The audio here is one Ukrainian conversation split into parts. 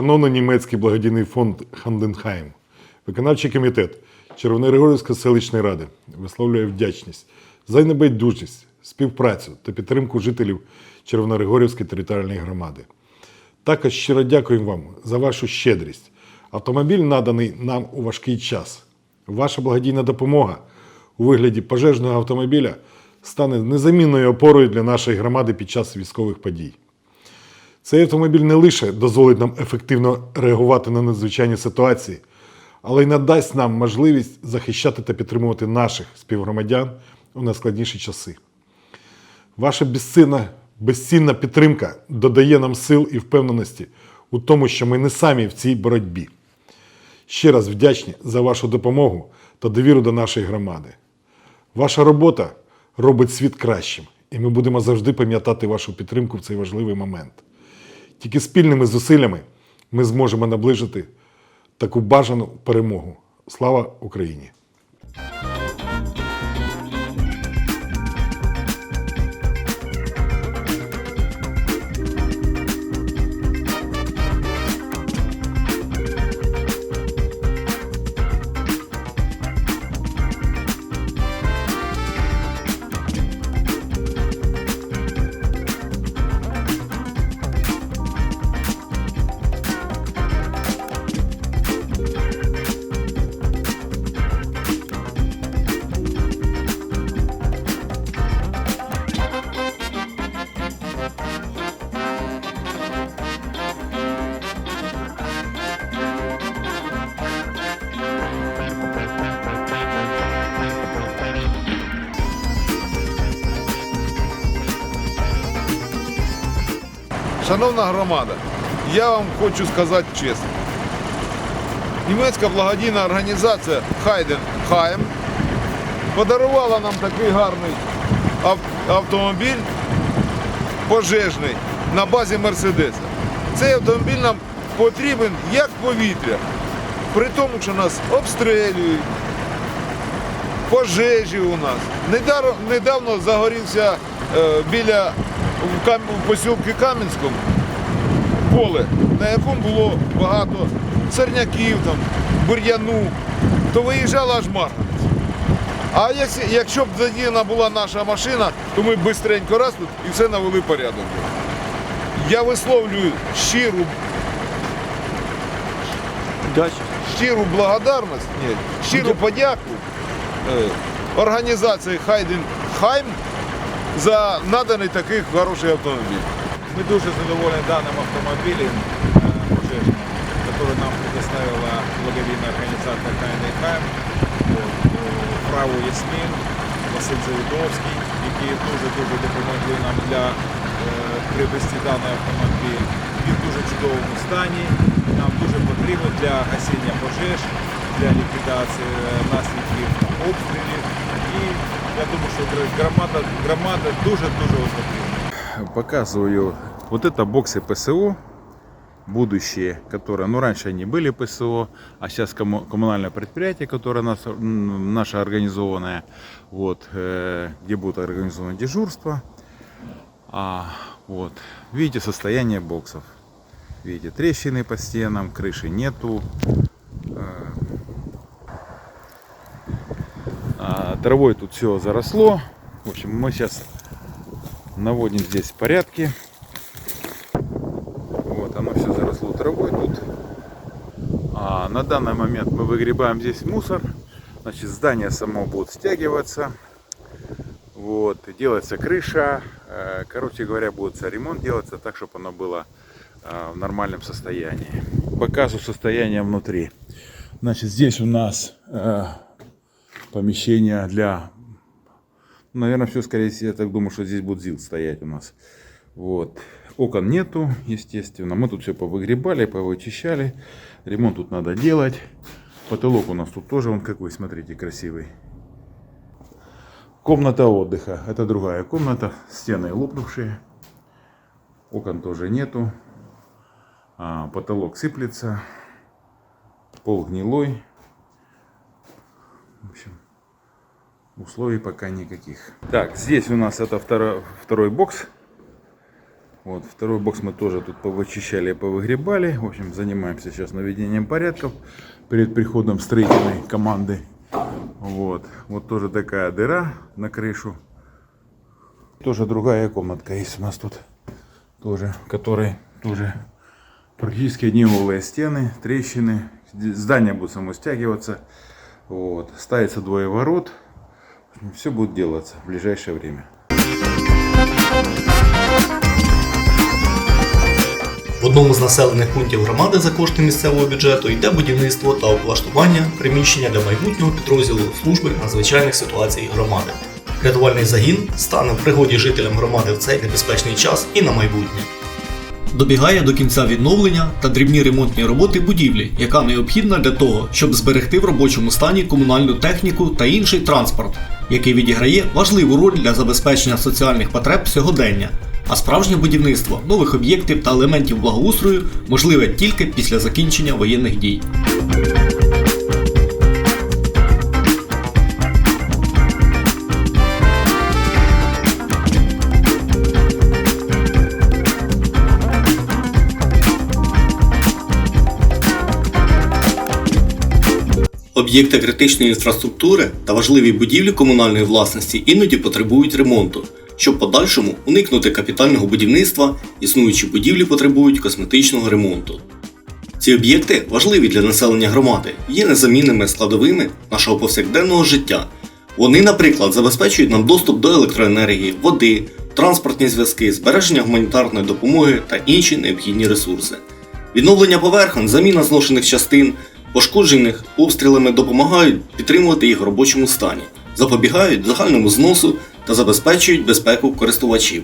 Шановний німецький благодійний фонд Ханденхайм, виконавчий комітет Червоногригорівської селищної ради висловлює вдячність за небайдужість, співпрацю та підтримку жителів Червоногригорівської територіальної громади. Також щиро дякуємо вам за вашу щедрість. Автомобіль наданий нам у важкий час. Ваша благодійна допомога у вигляді пожежного автомобіля стане незамінною опорою для нашої громади під час військових подій. Цей автомобіль не лише дозволить нам ефективно реагувати на надзвичайні ситуації, але й надасть нам можливість захищати та підтримувати наших співгромадян у найскладніші часи. Ваша безцінна, безцінна підтримка додає нам сил і впевненості у тому, що ми не самі в цій боротьбі. Ще раз вдячні за вашу допомогу та довіру до нашої громади. Ваша робота робить світ кращим, і ми будемо завжди пам'ятати вашу підтримку в цей важливий момент. Тільки спільними зусиллями ми зможемо наближити таку бажану перемогу. Слава Україні! Шановна громада, я вам хочу сказати чесно. Німецька благодійна організація Хайден Хайм подарувала нам такий гарний ав- автомобіль пожежний на базі Мерседеса. Цей автомобіль нам потрібен як повітря, при тому, що нас обстрілюють, пожежі у нас. Недавно загорівся е, біля в, Кам... в посілки Кам'янському поле, на якому було багато сорняків, там, бур'яну, то виїжджала аж марганець. А якщо, якщо б задіяна була наша машина, то ми б швидко раз тут і все навели порядок. Я висловлюю щиру, щиру благодарність, ні, щиру подяку е, організації Хайден Хайм за наданий такий хороший автомобіль. Мы дуже задоволены данным автомобилем э, пожежным, который нам предоставила благовидная организация КНХМ, вот, э, Фрау Ясмін, Василь Завідовський, які дуже-дуже допомогли нам для е, привезти даний автомобіль. Він в дуже чудовому стані, нам дуже потрібен для гасіння пожеж, для ліквідації е, наслідків обстрілів. І я думаю, що громада, громада дуже-дуже потрібна. Показываю. Вот это боксы ПСО, будущие, которые, ну, раньше они были ПСО, а сейчас комму- коммунальное предприятие, которое нас, м, наше организованное, вот, э, где будет организовано дежурство. А, вот, видите состояние боксов. Видите, трещины по стенам, крыши нету. травой тут все заросло. В общем, мы сейчас наводим здесь порядки. Вот, оно все заросло травой тут. А на данный момент мы выгребаем здесь мусор. Значит, здание само будет стягиваться. Вот, делается крыша. Э, Короче говоря, будет ремонт делаться так, чтобы оно было э, в нормальном состоянии. Показываю состояние внутри. Значит, здесь у нас э, помещение для Наверное, все, скорее всего, я так думаю, что здесь будет ЗИЛ стоять у нас. Вот. Окон нету, естественно. Мы тут все повыгребали, повычищали. Ремонт тут надо делать. Потолок у нас тут тоже, он какой, смотрите, красивый. Комната отдыха. Это другая комната. Стены лопнувшие. Окон тоже нету. А, потолок сыплется. Пол гнилой. В общем, Условий пока никаких. Так, здесь у нас это второй, второй бокс. Вот, второй бокс мы тоже тут повычищали, повыгребали. В общем, занимаемся сейчас наведением порядков перед приходом строительной команды. Вот, вот тоже такая дыра на крышу. Тоже другая комнатка есть у нас тут. Тоже, которой тоже практически одни голые стены, трещины. Здание будет само стягиваться. Вот. Ставится двое ворот. Все будет делаться в ближайшее время. В одному з населених пунктів громади за кошти місцевого бюджету йде будівництво та облаштування приміщення для майбутнього підрозділу служби надзвичайних ситуацій громади. Рятувальний загін стане в пригоді жителям громади в цей небезпечний час і на майбутнє. Добігає до кінця відновлення та дрібні ремонтні роботи будівлі, яка необхідна для того, щоб зберегти в робочому стані комунальну техніку та інший транспорт, який відіграє важливу роль для забезпечення соціальних потреб сьогодення. А справжнє будівництво нових об'єктів та елементів благоустрою можливе тільки після закінчення воєнних дій. Об'єкти критичної інфраструктури та важливі будівлі комунальної власності іноді потребують ремонту. Щоб подальшому уникнути капітального будівництва, існуючі будівлі потребують косметичного ремонту. Ці об'єкти важливі для населення громади, є незамінними складовими нашого повсякденного життя. Вони, наприклад, забезпечують нам доступ до електроенергії, води, транспортні зв'язки, збереження гуманітарної допомоги та інші необхідні ресурси. Відновлення поверхонь, заміна зношених частин, пошкоджених обстрілами допомагають підтримувати їх в робочому стані, запобігають загальному зносу та забезпечують безпеку користувачів.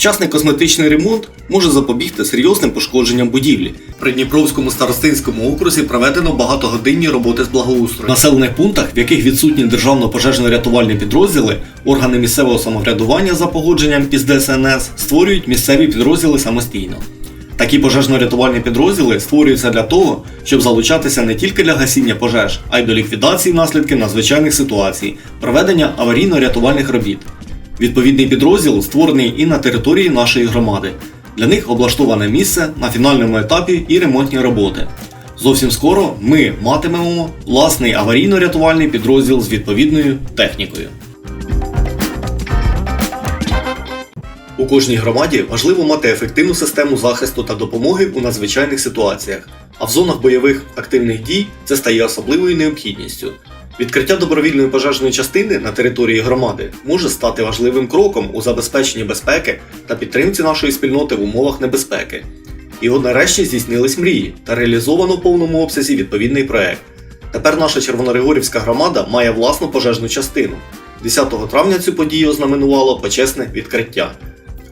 Вчасний косметичний ремонт може запобігти серйозним пошкодженням будівлі. При Дніпровському старостинському окрузі проведено багатогодинні роботи з благоустрою. В населених пунктах, в яких відсутні державно-пожежно-рятувальні підрозділи, органи місцевого самоврядування за погодженням із ДСНС створюють місцеві підрозділи самостійно. Такі пожежно-рятувальні підрозділи створюються для того, щоб залучатися не тільки для гасіння пожеж, а й до ліквідації наслідків надзвичайних ситуацій, проведення аварійно-рятувальних робіт. Відповідний підрозділ створений і на території нашої громади. Для них облаштоване місце на фінальному етапі і ремонтні роботи. Зовсім скоро ми матимемо власний аварійно-рятувальний підрозділ з відповідною технікою. У кожній громаді важливо мати ефективну систему захисту та допомоги у надзвичайних ситуаціях, а в зонах бойових активних дій це стає особливою необхідністю. Відкриття добровільної пожежної частини на території громади може стати важливим кроком у забезпеченні безпеки та підтримці нашої спільноти в умовах небезпеки. І от нарешті здійснились мрії та реалізовано в повному обсязі відповідний проект. Тепер наша Червоноригорівська громада має власну пожежну частину. 10 травня цю подію ознаменувало почесне відкриття.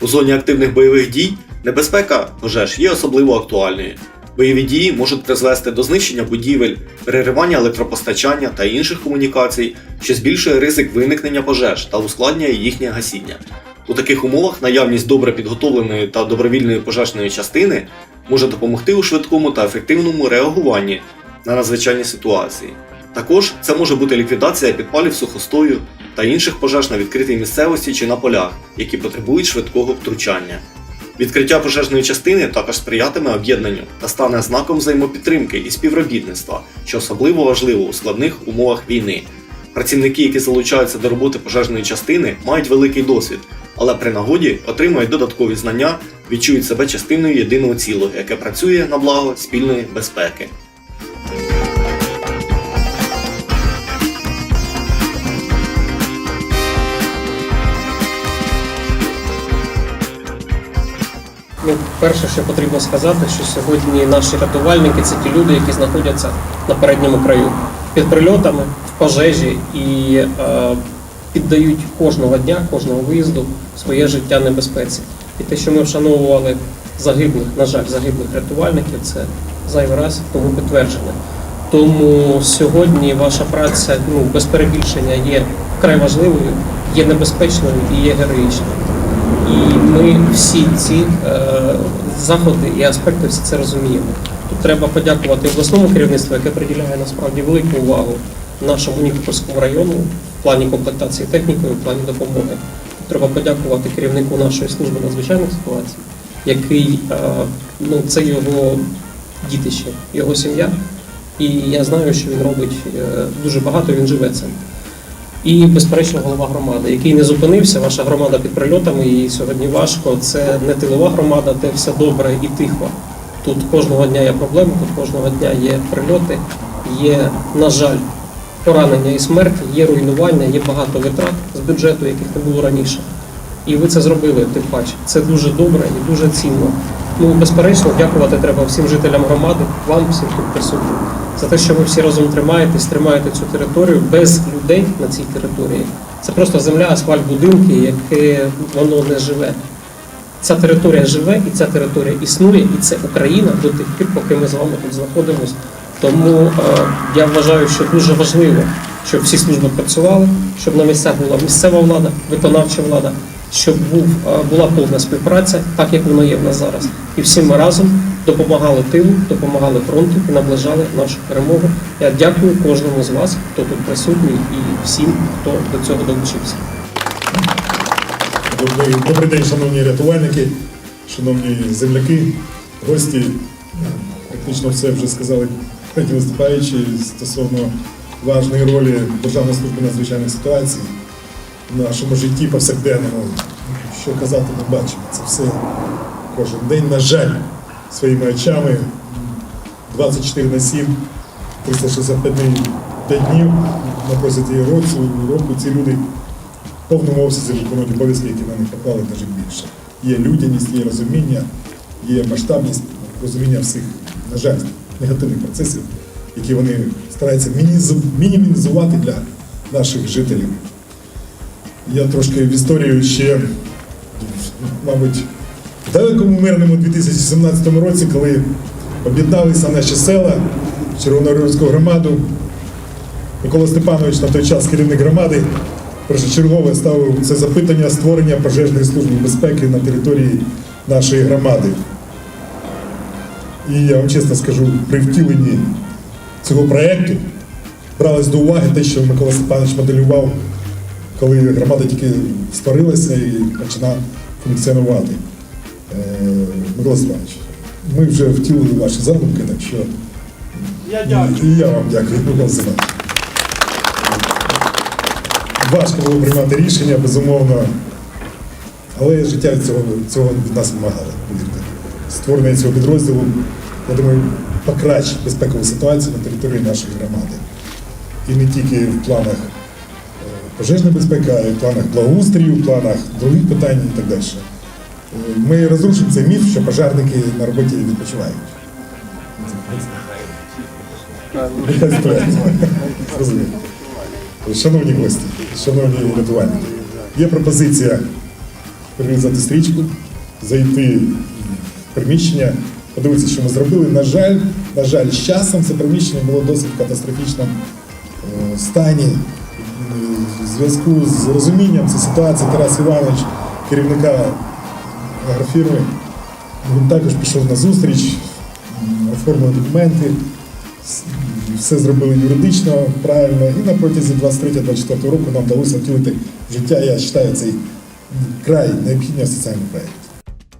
У зоні активних бойових дій небезпека пожеж є особливо актуальною. Бойові дії можуть призвести до знищення будівель, переривання електропостачання та інших комунікацій, що збільшує ризик виникнення пожеж та ускладнює їхнє гасіння. У таких умовах наявність добре підготовленої та добровільної пожежної частини може допомогти у швидкому та ефективному реагуванні на надзвичайні ситуації. Також це може бути ліквідація підпалів сухостою та інших пожеж на відкритій місцевості чи на полях, які потребують швидкого втручання. Відкриття пожежної частини також сприятиме об'єднанню та стане знаком взаємопідтримки і співробітництва, що особливо важливо у складних умовах війни. Працівники, які залучаються до роботи пожежної частини, мають великий досвід, але при нагоді отримують додаткові знання, відчують себе частиною єдиного цілого, яке працює на благо спільної безпеки. Перше, що потрібно сказати, що сьогодні наші рятувальники це ті люди, які знаходяться на передньому краю під прильотами, в пожежі і е, піддають кожного дня, кожного виїзду своє життя небезпеці. І те, що ми вшановували загиблих, на жаль, загиблих рятувальників, це зайвий раз тому підтвердження. Тому сьогодні ваша праця ну, без перебільшення є вкрай важливою, є небезпечною і є героїчною. І ми всі ці е, заходи і аспекти всі це розуміємо. Тут треба подякувати обласному керівництву, яке приділяє насправді велику увагу нашому Нікопольському району в плані комплектації технікою, в плані допомоги. Треба подякувати керівнику нашої служби надзвичайних ситуацій, який е, ну, це його дітище, його сім'я. І я знаю, що він робить е, дуже багато, він живе цим. І, безперечно, голова громади, який не зупинився. Ваша громада під прильотами, і сьогодні важко. Це не тилова громада, де все добре і тихо. Тут кожного дня є проблеми, тут кожного дня є прильоти, є, на жаль, поранення і смерті, є руйнування, є багато витрат з бюджету, яких не було раніше. І ви це зробили, тим паче. Це дуже добре і дуже цінно. Ну, безперечно, дякувати треба всім жителям громади, вам, всім тут присутнім, за те, що ви всі разом тримаєтесь, тримаєте цю територію без людей на цій території. Це просто земля, асфальт, будинки, яке воно не живе. Ця територія живе і ця територія існує, і це Україна до тих пір, поки ми з вами тут знаходимося. Тому е, я вважаю, що дуже важливо, щоб всі служби працювали, щоб на місцях була місцева влада, виконавча влада, щоб був, е, була повна співпраця, так як воно є в нас зараз. І всі ми разом допомагали тилу, допомагали фронту і наближали нашу перемогу. Я дякую кожному з вас, хто тут присутній, і всім, хто до цього долучився. Добрий, день, шановні рятувальники, шановні земляки, гості. Практично все вже сказали виступаючі стосовно важної ролі Державної служби надзвичайних ситуацій в нашому житті повсякденному. Що казати, не бачимо. Це все кожен день, на жаль, своїми очами 24 на 7, 365 днів на протязі року, року ці люди в повному обсязі виконують обов'язки, які на них поклали навіть більше. Є людяність, є розуміння, є масштабність, розуміння всіх, на жаль, негативних процесів, які вони стараються мінімізувати для наших жителів. Я трошки в історію ще, мабуть, в далекому мирному 2017 році, коли об'єдналися наші села, Червоногорівську громаду, Микола Степанович на той час керівник громади першочергово ставив це запитання створення пожежної служби безпеки на території нашої громади. І я вам чесно скажу, при втіленні цього проєкту бралось до уваги те, що Микола Степанович моделював, коли громада тільки створилася і почала функціонувати. Е, Микола Степанович, ми вже втілили ваші задумки, так що я дякую. І я вам дякую, Микола Степанович. Важко було приймати рішення, безумовно. Але життя цього, цього від нас вимагало. повірте. Створення цього підрозділу, я думаю, покращить безпекову ситуацію на території нашої громади. І не тільки в планах е, пожежної безпеки, а й в планах благоустрію, в планах других питань і так далі. Е, Ми розрушимо цей міф, що пожежники на роботі відпочивають. Шановні гості, шановні рятувальники, є пропозиція перерізати стрічку, зайти в приміщення, подивитися, що ми зробили. На жаль, на жаль, з часом це приміщення було досить в катастрофічному е, стані. Е, зв'язку з розумінням цієї ситуації Тарас Іванович, керівника агрофірми, він також пішов на зустріч, оформив документи все зробили юридично, правильно, і на протязі 23-24 року нам вдалося втілити життя, я вважаю, цей край необхідний соціальний проєкт.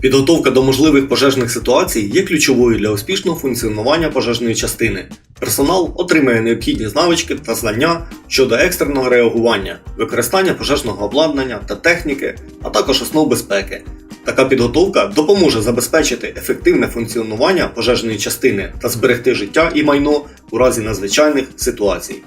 Підготовка до можливих пожежних ситуацій є ключовою для успішного функціонування пожежної частини. Персонал отримує необхідні навички та знання щодо екстреного реагування, використання пожежного обладнання та техніки, а також основ безпеки. Така підготовка допоможе забезпечити ефективне функціонування пожежної частини та зберегти життя і майно у разі надзвичайних ситуацій.